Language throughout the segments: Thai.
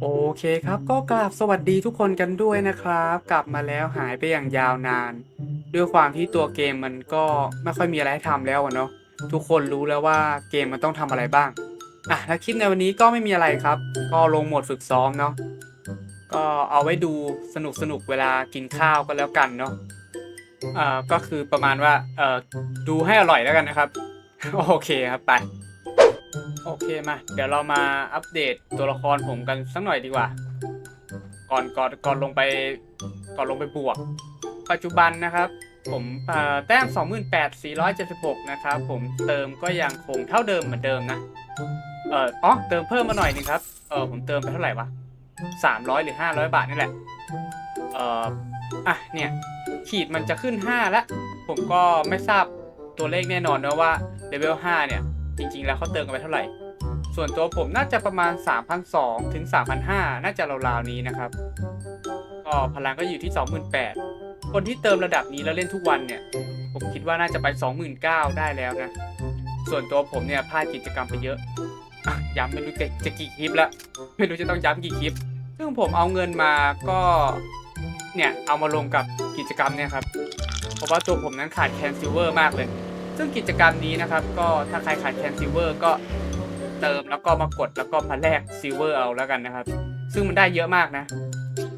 โอเคครับ ก็กราบสวัสดีทุกคนกันด้วยนะครับ กลับมาแล้วหายไปอย่างยาวนาน ด้วยความที่ตัวเกมมันก็ไม่ค่อยมีอะไรให้ทำแล้วอะเนาะทุกคนรู้แล้วว่าเกมมันต้องทำอะไรบ้างอะแล้วคลิปในวันนี้ก็ไม่มีอะไรครับ ก็ลงโหมดฝึกซ้อมเนาะก็เอาไว้ดูสนุกสนุกเวลากินข้าวก็แล้วกันเนาะเอ่อก็คือประมาณว่าเอ่อดูให้อร่อยแล้วกันนะครับ โอเคครับไป โอเคมา เดี๋ยวเรามาอัปเดตตัวละครผมกันสักหน่อยดีกว่า ก่อนก่อนก่อนลงไปก่อนลงไปบวก ปัจจุบันนะครับ ผมเอ่อแต้ม 28,476 นะครับ ผมเติมก็ยังคงเท่าเดิมเหมือนเดิมนะ เอออ๋อเติมเพิ่มมาหน่อยนึงครับ เออผมเติมไปเท่าไหร่วะ 300 หรือ 500 บาทนี่แหละ เอออะเนี่ย ขีดมันจะขึ้น 5 แล้ว ผมก็ไม่ทราบตัวเลขแน่นอนนะว่าเลเวล5เนี่ยจริงๆ แล้วเขาเติมกันไปเท่าไหร่ ส่วนตัวผมน่าจะประมาณ 3,200 ถึง 3,500 น่าจะราวๆนี้นะครับ ก็พลังก็อยู่ที่ 28,000 คนที่เติมระดับนี้แล้วเล่นทุกวันเนี่ย ผมคิดว่าน่าจะไป 29,000 ได้แล้วนะ ส่วนตัวผมเนี่ยพลาดกิจกรรมไปเยอะอะย้ำไม่รู้จะจะกี่คลิปแล้ว ไม่รู้จะต้องย้ำกี่คลิป ซึ่งผมเอาเงินมาก็ เนี่ย เอามาลงกับกิจกรรมเนี่ยครับ เพราะว่าตัวผมนั้นขาดแคนซิลเวอร์มากเลย ซึ่งกิจกรรมนี้นะครับ ก็ถ้าใครขาดแคนซิลเวอร์ก็ เติมแล้วก็มากดแล้วก็มาแลกซิลเวอร์เอาแล้วกันนะครับ ซึ่งมันได้เยอะมากนะ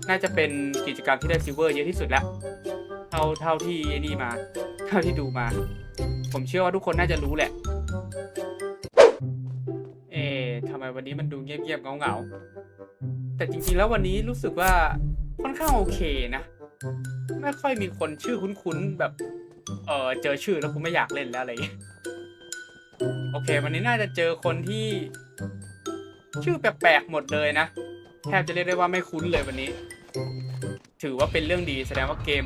น่าจะเป็นกิจกรรมที่ได้ซิลเวอร์เยอะที่สุดแล้ว เท่าเท่าที่นี่มา เท่าที่ดูมา ผมเชื่อว่าทุกคนน่าจะรู้แหละ เอ๊ะทำไมวันนี้มันดูเงียบๆเงาๆแต่จริงๆแล้ววันนี้รู้สึกว่าค่อนข้างโอเคนะ ไม่ค่อยมีคนชื่อคุ้นๆแบบ เออเจอชื่อแล้วกูไม่อยากเล่นแล้วอะไรอย่างเงี้ย โอเค วันนี้น่าจะเจอคนที่ ชื่อแปลกๆหมดเลยนะ แทบจะเรียกได้ว่าไม่คุ้นเลยวันนี้ ถือว่าเป็นเรื่องดีแสดงว่าเกม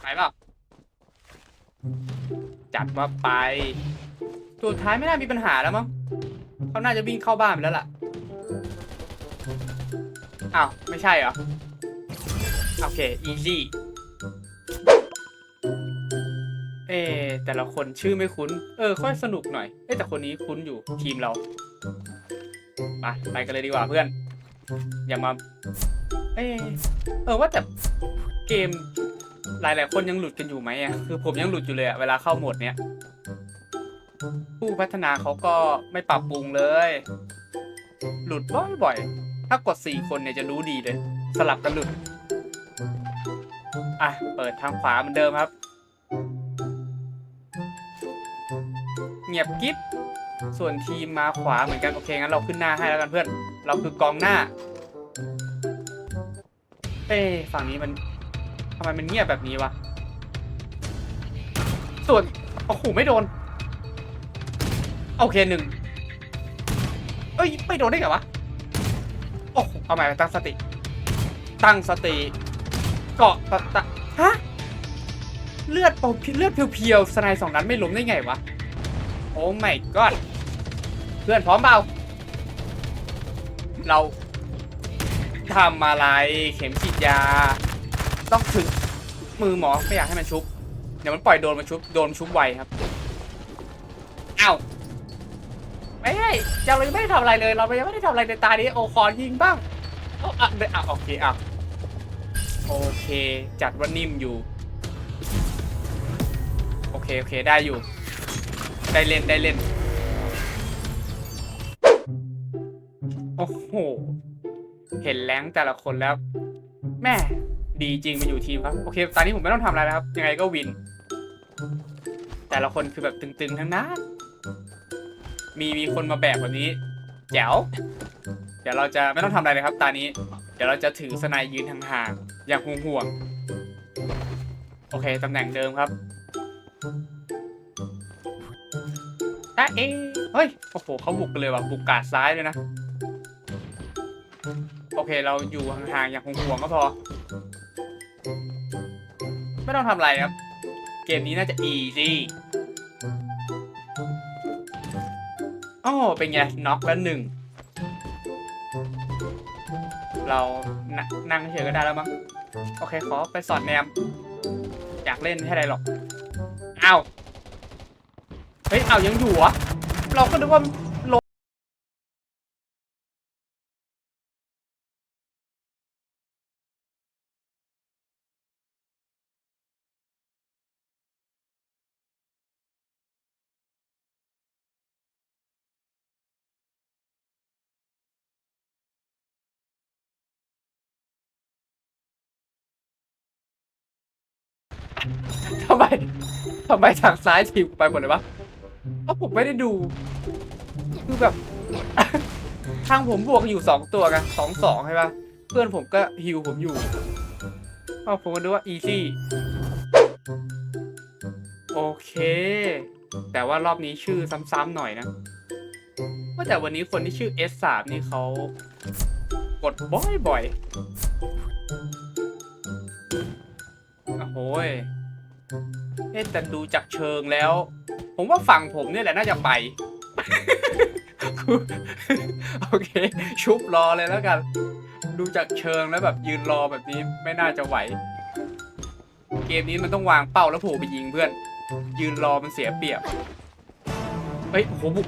ไปเปล่าจัดว่าไปสุดท้ายไม่น่ามีปัญหาแล้วมั้งเขาน่าจะวิ่งเข้าบ้านไปแล้วล่ะอ้าวไม่ใช่เหรอ โอเค easy เอ๊แต่ละคนชื่อไม่คุ้น เออ ค่อยสนุกหน่อย เอ๊แต่คนนี้คุ้นอยู่ทีมเราไปไปกันเลยดีกว่าเพื่อน อย่ามา เอ๊เออว่าแต่เกม หลายๆคนยังหลุดกันอยู่ไหมอะคือผมยังหลุดอยู่เลยอะเวลาเข้าโหมดเนี้ยผู้พัฒนาเขาก็ไม่ปรับปรุงเลย หลุดบ่อยๆ ถ้ากด 4 คนเนี่ยจะรู้ดีเลย สลับกันหลุด อะ เปิดทางขวาเหมือนเดิมครับ เงียบกิ๊บส่วนทีมมาขวาเหมือนกันโอเคงั้นเราขึ้นหน้าให้แล้วกันเพื่อน เราคือกองหน้า เอ้ฝั่งนี้มันำไมมันเงียบแบบนี้วะ ส่วนโอ้โหไม่โดน โอเคหนึ่งเอ้ย ไม่โดนได้ไงวะ โอ้โหเอาใหม่ตั้งสติ ตั้งสติ เกาะตะตะฮะ เลือดเปลเลือดเพียวๆสไนด์สองนั้นไม่ล้มได้ไงวะ โอ้ไม่ก็เพื่อนพร้อมเปล่า เราทำอะไรเข็มฉีดยา ต้องถึงมือหมอไม่อยากให้มันชุบ เดี๋ยวมันปล่อยโดนมันชุบโดนชุบไวครับเอ้าไม่ใช่ยังเรายังไม่ได้ทำอะไรเลย เรายังไม่ได้ทำอะไรในตานี้โอคอนยิงบ้างเอาอะเดี๋ยวอะโอเคอะโอเค จัดว่านิ่มอยู่ โอเค โอเค ได้อยู่ ได้เล่นได้เล่น โอ้โห เห็นแรงแต่ละคนแล้ว แม่ ดีจริงมาอยู่ทีมครับโอเคตอนนี้ผมไม่ต้องทำอะไรแล้วครับ ยังไงก็วิน แต่ละคนคือแบบตึงๆทั้งนั้นมีมีคนมาแบกแบบนี้แจ๋วเดี๋ยวเราจะไม่ต้องทำอะไรเลยครับตานี้ เดี๋ยวเราจะถือสไนด์ยืนห่างๆอย่างห่วงๆโอเคตำแหน่งเดิมครับอะเอเฮ้ยโอ้โหเขาบุกเลยว่ะบุกกาดซ้ายเลยนะ โอเคเราอยู่ห่างๆอย่างห่วงๆก็พอ ไม่ต้องทำอะไรครับ เกมนี้น่าจะ easy อ๋อเป็นไงน็อกแล้วหนึ่ง เรานนั่งเฉยก็ได้แล้วมั้งโอเค ขอไปสอดแนม อยากเล่นให้ไรหรอกอ้าวเฮ้ย เอายังอยู่เหรอเราก็นึกว่า ทำไมทำไมทางซ้ายทีมไปหมดเลยวะเพราะผมไม่ได้ดู คือแบบ ทางผมบวกอยู่สองตัวกันสองสองใช่ปะเพื่อนผมก็ฮิวผมอยู่เอาผมก็ดูว่า easy โอเค แต่ว่ารอบนี้ชื่อซ้ำๆหน่อยนะว่าแต่วันนี้คนที่ชื่อ S3 นี่เขากดบ่อยๆโอ้โหย เอ๊ะแต่ดูจากเชิงแล้ว ผมว่าฝั่งผมเนี่ยแหละน่าจะไป โอเค ชุบรอเลยแล้วกัน ดูจากเชิงแล้วแบบยืนรอแบบนี้ไม่น่าจะไหว เกมนี้มันต้องวางเป้าแล้วโผล่ไปยิงเพื่อน ยืนรอมันเสียเปรียบเฮ้ยโหบุก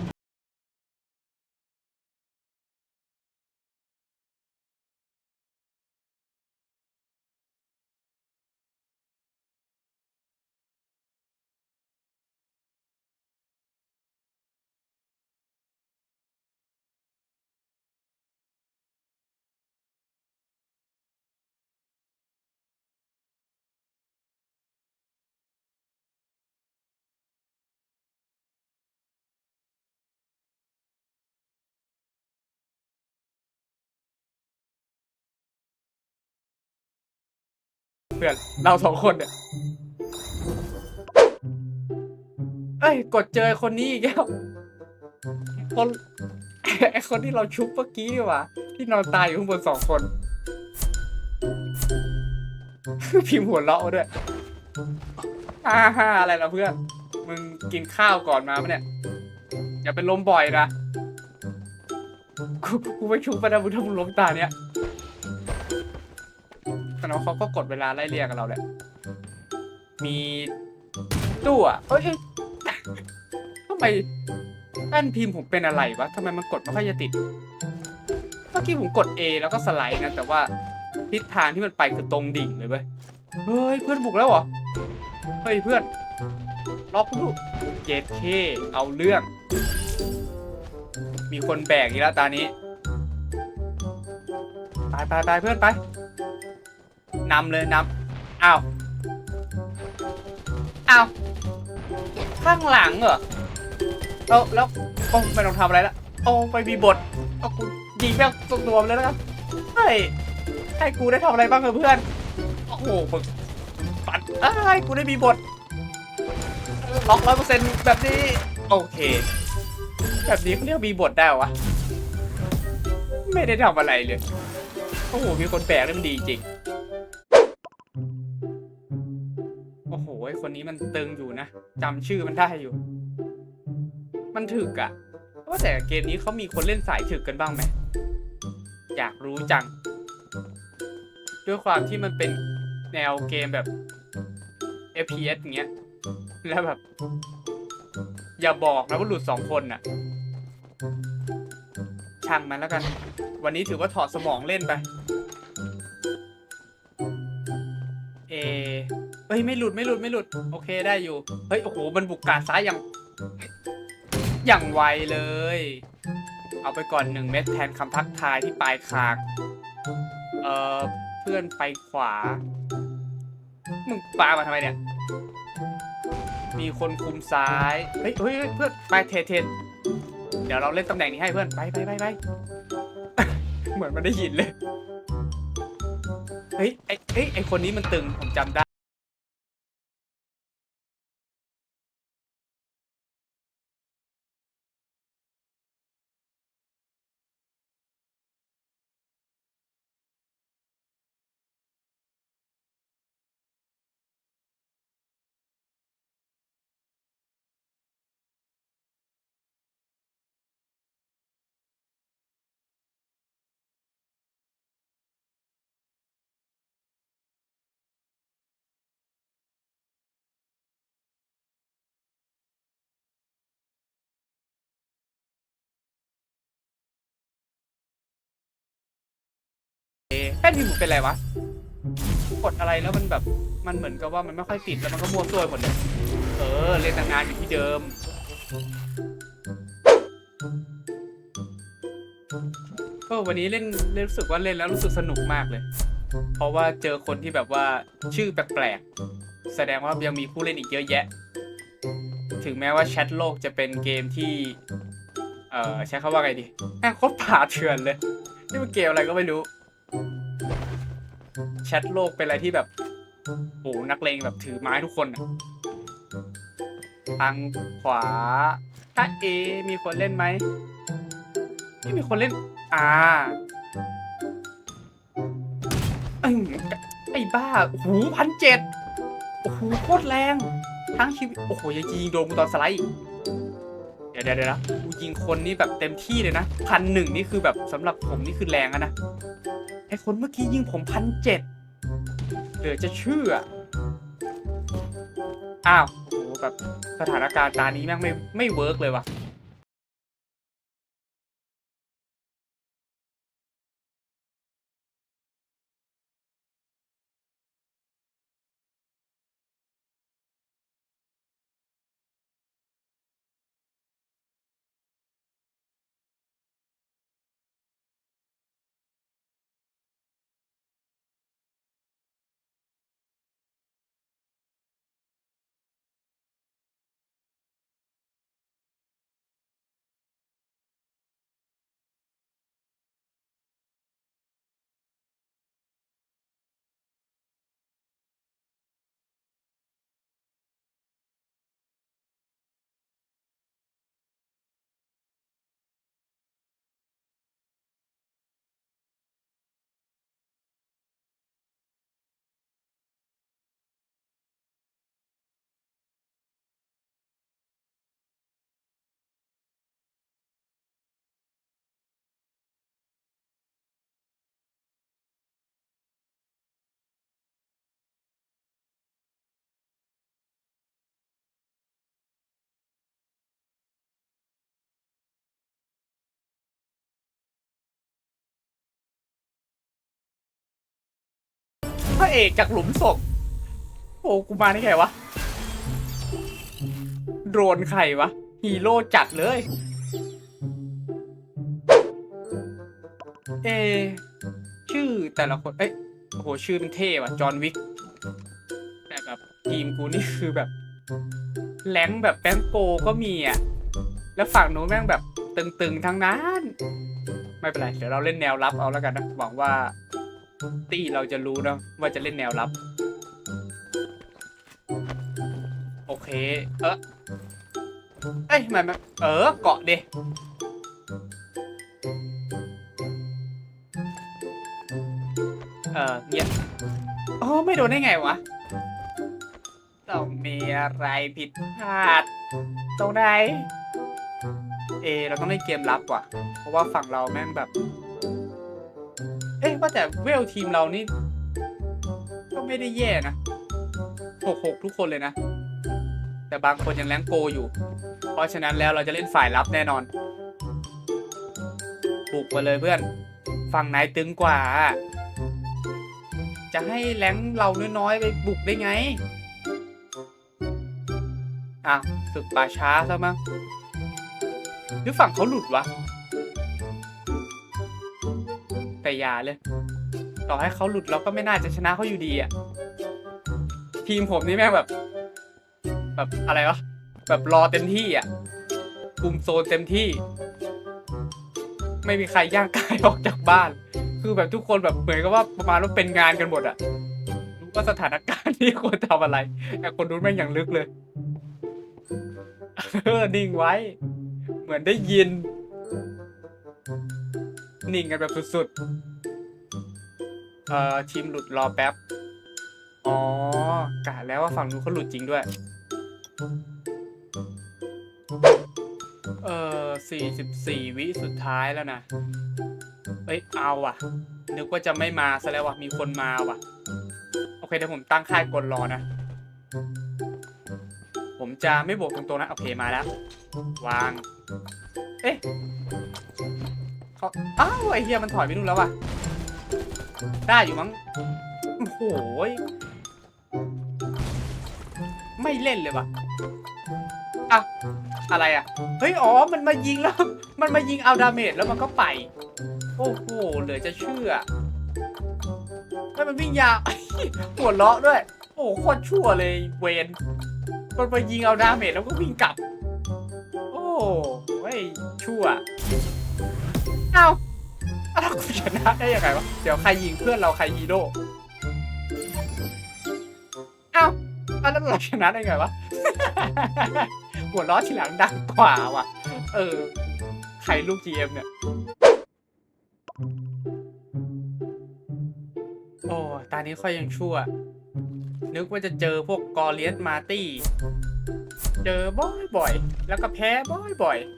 พื่อนเราสองคนเนี่ยเอ้ยกดเจอคนนี้อีกแล้วคนไอคนที่เราชุบเมื่อกี้ว่าที่นอนตายอยู่ข้างบนสองคนพิมพ์หัวเราะด้วยฮ่าฮ่าอะไรล่ะเพื่อน มึงกินข้าวก่อนมาปะเนี่ย อย่าเป็นลมบ่อยนะ กูกูไม่ชุบไปนะมึงถ้ามึงล้มตาเนี้ย แต่น้องเขาก็กดเวลาไล่เรียกกับเราแหละ มีตู้อะเอ้ยเอ้ยทำไมแป้นพิมพ์ผมเป็นอะไรวะทำไมมันกดไม่ค่อยจะติด เมื่อกี้ผมกด A แล้วก็สไลด์นะ แต่ว่าทิศทางที่มันไปคือตรงดิ่งเลยเว้ย เฮ้ย เพื่อนบุกแล้วเหรอ เฮ้ยเพื่อนล็อกลูกเจดเคเอาเรื่อง มีคนแบกอีกแล้วตานี้ ไปไปไปเพื่อนไป นำเลยนำอ้าวอ้าวข้างหลังเหรอแล้วแล้วโอ้ไม่ต้องทำอะไรละโอ้ไปมีบทเอากูยิงแม่งตัวตัวๆไปเลยแล้วกันเฮ้ยให้กูได้ทำอะไรบ้างเถอเพื่อนโอ้โหมึงปัดเอ้ยกูได้มีบทล็อกร้อยเปอร์เซ็นต์แบบนี้โอเค แบบนี้เขาเรียกมีบทได้วะไม่ได้ทำอะไรเลยโอ้โหมีคนแบกนี่มันดีจริง คนนี้มันตึงอยู่นะจำชื่อมันได้อยู่ มันถึกอะว่าแต่เกมนี้เขามีคนเล่นสายถึกกันบ้างไหมอยากรู้จัง ด้วยความที่มันเป็นแนวเกมแบบ FPS อย่างเงี้ย แล้วแบบ อย่าบอกนะว่าหลุดสองคนน่ะ ช่างมันแล้วกัน วันนี้ถือว่าถอดสมองเล่นไป ฮ้ยไม่หลุดไม่หลุดไม่หลุด โอเคได้อยู่ เฮ้ยโอ้โหมันบุกการซ้ายอย่าง อย่างไวเลย เอาไปก่อนหนึ่งเม็ดแทนคำทักทายที่ปลายคางเอ่อเพื่อนไปขวา มึงปามาทำไมเนี่ย มีคนคุมซ้าย เฮ้ยเฮ้ยเฮ้ยเพื่อนไปเทเทนเดี๋ยวเราเล่นตำแหน่งนี้ให้เพื่อนไปไปไปไป เหมือนมันได้ยินเลย เฮ้ยไอ้เอ้ยไอ้คนนี้มันตึงผมจำได้ แป้นพิมพ์ผมเป็นไรวะ กดอะไรแล้วมันแบบ มันเหมือนกับว่ามันไม่ค่อยติดแล้วมันก็มั่วซั่วหมดเลย เออ เล่นงนานอยู่ที่เดิม ก็วันนี้เล่นเล่นรู้สึกว่าเล่นแล้วรู้สึกสนุกมากเลย เพราะว่าเจอคนที่แบบว่าชื่อแปลกๆ แสดงว่ายังมีผู้เล่นอีกเยอะแยะ ถึงแม้ว่าแชทโลกจะเป็นเกมที่ เอ่อใช้คำว่าไงดีแม่งโคตรป่าเถื่อนเลย นี่มันเกมอะไรก็ไม่รู้ แชทโลกเป็นอะไรที่แบบโหนักเลงแบบถือไม้ทุกคนอะทางขวา ถ้าเอ มีคนเล่นไหมไม่มีคนเล่น อ่าไอ้ไอ้บ้าโอ้โหพันเจ็ดโอ้โหโคตรแรง ทั้งชีวิต โอ้โหยังยิงโดนกูตอนสไลด์ เดี๋ยวเดี๋ยวนะกูยิงคนนี่แบบเต็มที่เลยนะพันหนึ่งนี่คือแบบสำหรับผมนี่คือแรงอะนะ อคนเมื่อกี้ยิงผมพันเจ็ดเหลือจะเชื่อ อ้าวโอ้โหแบบสถานการณ์ตานี้แม่งไม่ไม่เวิร์กเลยว่ะ ระเอกจากหลุมศพโอ้กูมาได้ไงวะ โดรนใครวะ ฮีโร่จัดเลย เอ ชื่อแต่ละคน เอ้ย โอ้โห ชื่อมันเท่ว่ะ จอห์นวิก แต่แบบทีมกูนี่คือแบบแรงแบบแป้งโปก็มีอะ แล้วฝั่งโน้นแม่งแบบตึงๆทั้งนั้น ไม่เป็นไร เดี๋ยวเราเล่นแนวรับเอาแล้วกันนะ หวังว่า ตี้เราจะรู้นะว่าจะเล่นแนวรับ โอเค เออเอ้ยมันมันเออ เกาะดิเออเงียโอ้ไม่โดนได้ไงวะ ต้องมีอะไรผิดพลาด ตรงไหน เอ เราต้องเล่นเกมรับว่ะ เพราะว่าฝั่งเราแม่งแบบ เอ๊ะว่าแต่เวลทีมเรานี่ ก็ไม่ได้แย่นะหกหกทุกคนเลยนะ แต่บางคนยังแรงโกอยู่ เพราะฉะนั้นแล้วเราจะเล่นฝ่ายรับแน่นอนบุกมาเลยเพื่อน ฝั่งไหนตึงกว่า จะให้แรงเราน้อยๆไปบุกได้ไงอ้าวศึกป่าช้าซะมั้งหรือฝั่งเขาหลุดวะ ย่าเลย ต่อให้เขาหลุดเราก็ไม่น่าจะชนะเขาอยู่ดีอะทีมผมนี่แม่งแบบ แบบอะไรวะ แบบรอเต็มที่อะคุมโซนเต็มที่ ไม่มีใครย่างกายออกจากบ้าน คือแบบทุกคนแบบเหมือนกับว่าประมาณว่าเป็นงานกันหมดอะ รู้ว่าสถานการณ์ที่ควรทำอะไร แต่คนนู้แม่งอย่างลึกเลยเออนิ่งไว้ เหมือนได้ยิน นิ่งกันแบบสุดๆ เอ่อทีมหลุดรอแป๊บ อ๋อกะแล้วว่าฝั่งนู้นเขาหลุดจริงด้วย เออสี่สิบสี่วิสุดท้ายแล้วนะ เอ้ย เอาว่ะ นึกว่าจะไม่มาซะแล้วว่ะ มีคนมาว่ะ โอเคเดี๋ยวผมตั้งค่ายกลรอนะ ผมจะไม่บวกตรงๆนะ โอเคมาแล้ว วาง เอ๊ะ เขาอ้าวไอเฮียมันถอยไปนู่นแล้วว่ะ ได้อยู่มั้งโอ้ยไม่เล่นเลยว่ะอ้าวอะไรอะเฮ้ย อ๋อ มันมายิงแล้ว มันมายิงเอาดาเมจแล้วมันก็ไป โอ้โห เหลือจะเชื่อไม่มันวิ่งยาวหัวเราะด้วย โอ้โหโคตรชั่วเลยเวนมันมายิงเอาดาเมจแล้วก็วิ่งกลับ โอ้ยชั่ว เอ้าอ้าวกูชนะได้ยังไงวะ เดี๋ยวใครยิงเพื่อนเราใครฮีโร่เอ้าอันนั้นเราชนะได้ไงวะ หัวล้อทีหลังดังกว่าว่ะ เออ ใครลูก GM เนี่ย โอ้ตานี้ค่อยยังชั่ว นึกว่าจะเจอพวกกอเลียสมาร์ตี้ เจอบ่อยๆแล้วก็แพ้บ่อยๆ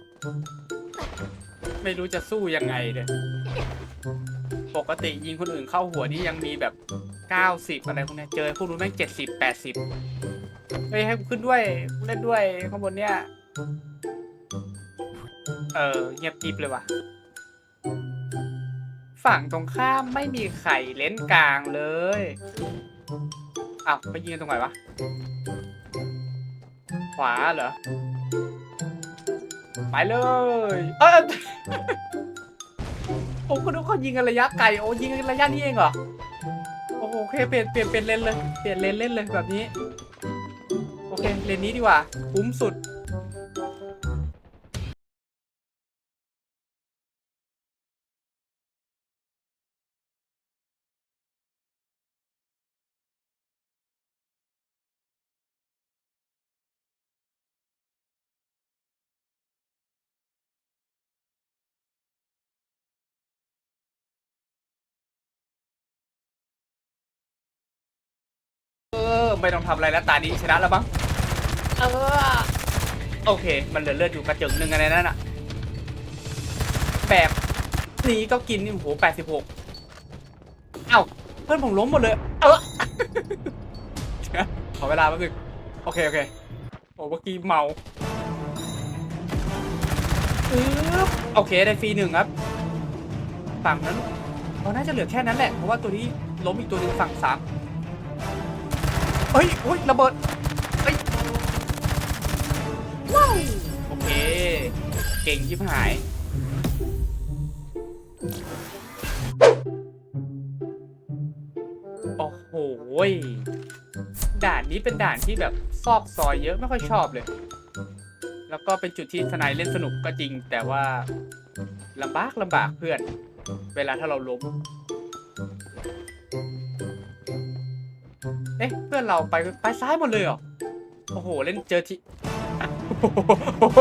ไม่รู้จะสู้ยังไงเลยปกติยิงคนอื่นเข้าหัวนี่ยังมีแบบ 90 อะไรพวกเนี้ยเจอพวกนู้นแม่ง70 80เฮ้ยให้กูขึ้นด้วยกูเล่นด้วยข้างบนเนี้ยเออเงียบกริบเลยว่ะ ฝั่งตรงข้ามไม่มีไข่เลนกลางเลยอ้าวไปยิงกันตรงไหนวะ ขวาเหรอ ไปเลย เออผมก็นึกเขายิงกันระยะไกล โอ้ยิงกันระยะนี้เองเหรอ โอ้โหโอเคเปลี่ยนเปลี่ยนเป็นเลนเลย เปลี่ยนเลนเล่นเลยแบบนี้ โอเคเลนนี้ดีกว่าคุ้มสุด ไม่ต้องทำอะไรแล้วตานี้ชนะแล้วมั้งเออโอเค มันเหลือเลือดอยู่กระจึงหนึ่งอะไรนั่นอะแบบนี้ก็กินนี่โอ้โหแปดสิบหกเอ้าเพื่อนผมล้มหมดเลย เออ ขอเวลาแป๊บนึงโอเค โอเคโอ้เมื่อกี้เมาอือโอเค ได้ฟรีหนึ่งครับ ฝั่งนั้นเราน่าจะเหลือแค่นั้นแหละ เพราะว่าตัวนี้ล้มอีกตัวหนึ่งฝั่งสาม เฮ้ยโอ้ยระเบิดเฮ้ยว้าวโอเค เก่งชิบหาย โอ้โหยด่านนี้เป็นด่านที่แบบซอกซอยเยอะไม่ค่อยชอบเลย แล้วก็เป็นจุดที่ทนายเล่นสนุกก็จริง แต่ว่าลำบากลำบากเพื่อน เวลาถ้าเราล้ม เอ๊ะ เพื่อนเราไปไปซ้ายหมดเลยเหรอ โอ้โห เล่นเจอที่โอ้โห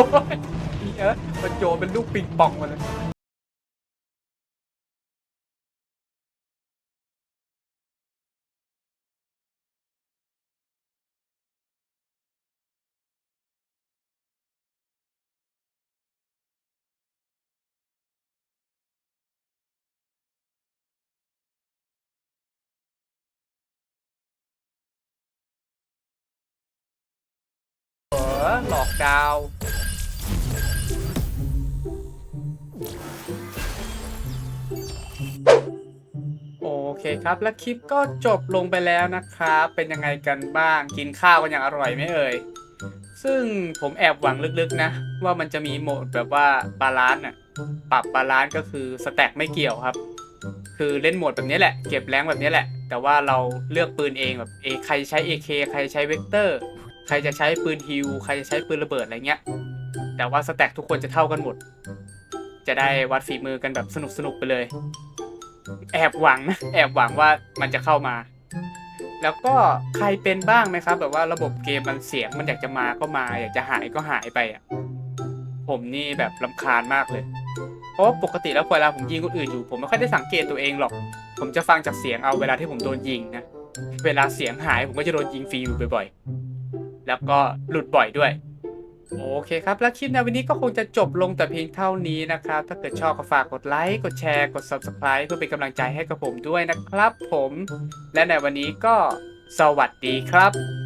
เออมันโยนเป็นลูกปิงปองมาเลย อหลอกดาวโอเคครับ และคลิปก็จบลงไปแล้วนะครับ เป็นยังไงกันบ้าง กินข้าวกันอย่างอร่อยไหมเอ่ย ซึ่งผมแอบหวังลึกๆนะ ว่ามันจะมีโหมดแบบว่าบาลานซ์อะปรับบาลานซ์ก็คือสแต็กไม่เกี่ยวครับ คือเล่นโหมดแบบนี้แหละ เก็บแรงแบบนี้แหละ แต่ว่าเราเลือกปืนเองแบบเอใครใช้ AK ใครใช้เวกเตอร์ ใครจะใช้ปืนฮิวใครจะใช้ปืนระเบิดอะไรเงี้ย แต่ว่าสแต็กทุกคนจะเท่ากันหมด จะได้วัดฝีมือกันแบบสนุกๆไปเลย แอบหวังนะแอบหวังว่ามันจะเข้ามา แล้วก็ใครเป็นบ้างไหมครับ แบบว่าระบบเกมมันเสียงมันอยากจะมาก็มา อยากจะหายก็หายไปอะผมนี่แบบลำคาญมากเลย เพราะปกติแล้วเวลาผมยิงคนอื่นอยู่ ผมไม่ค่อยได้สังเกตตัวเองหรอก ผมจะฟังจากเสียงเอาเวลาที่ผมโดนยิงนะ เวลาเสียงหายผมก็จะโดนยิงฟรีอยู่บ่อยๆ แล้วก็หลุดบ่อยด้วย โอเคครับ และคลิปในวันนี้ก็คงจะจบลงแต่เพียงเท่านี้นะครับ ถ้าเกิดชอบก็ฝากกดไลค์ กดแชร์ กด Subscribe เพื่อเป็นกำลังใจให้กับผมด้วยนะครับผม และในวันนี้ก็สวัสดีครับ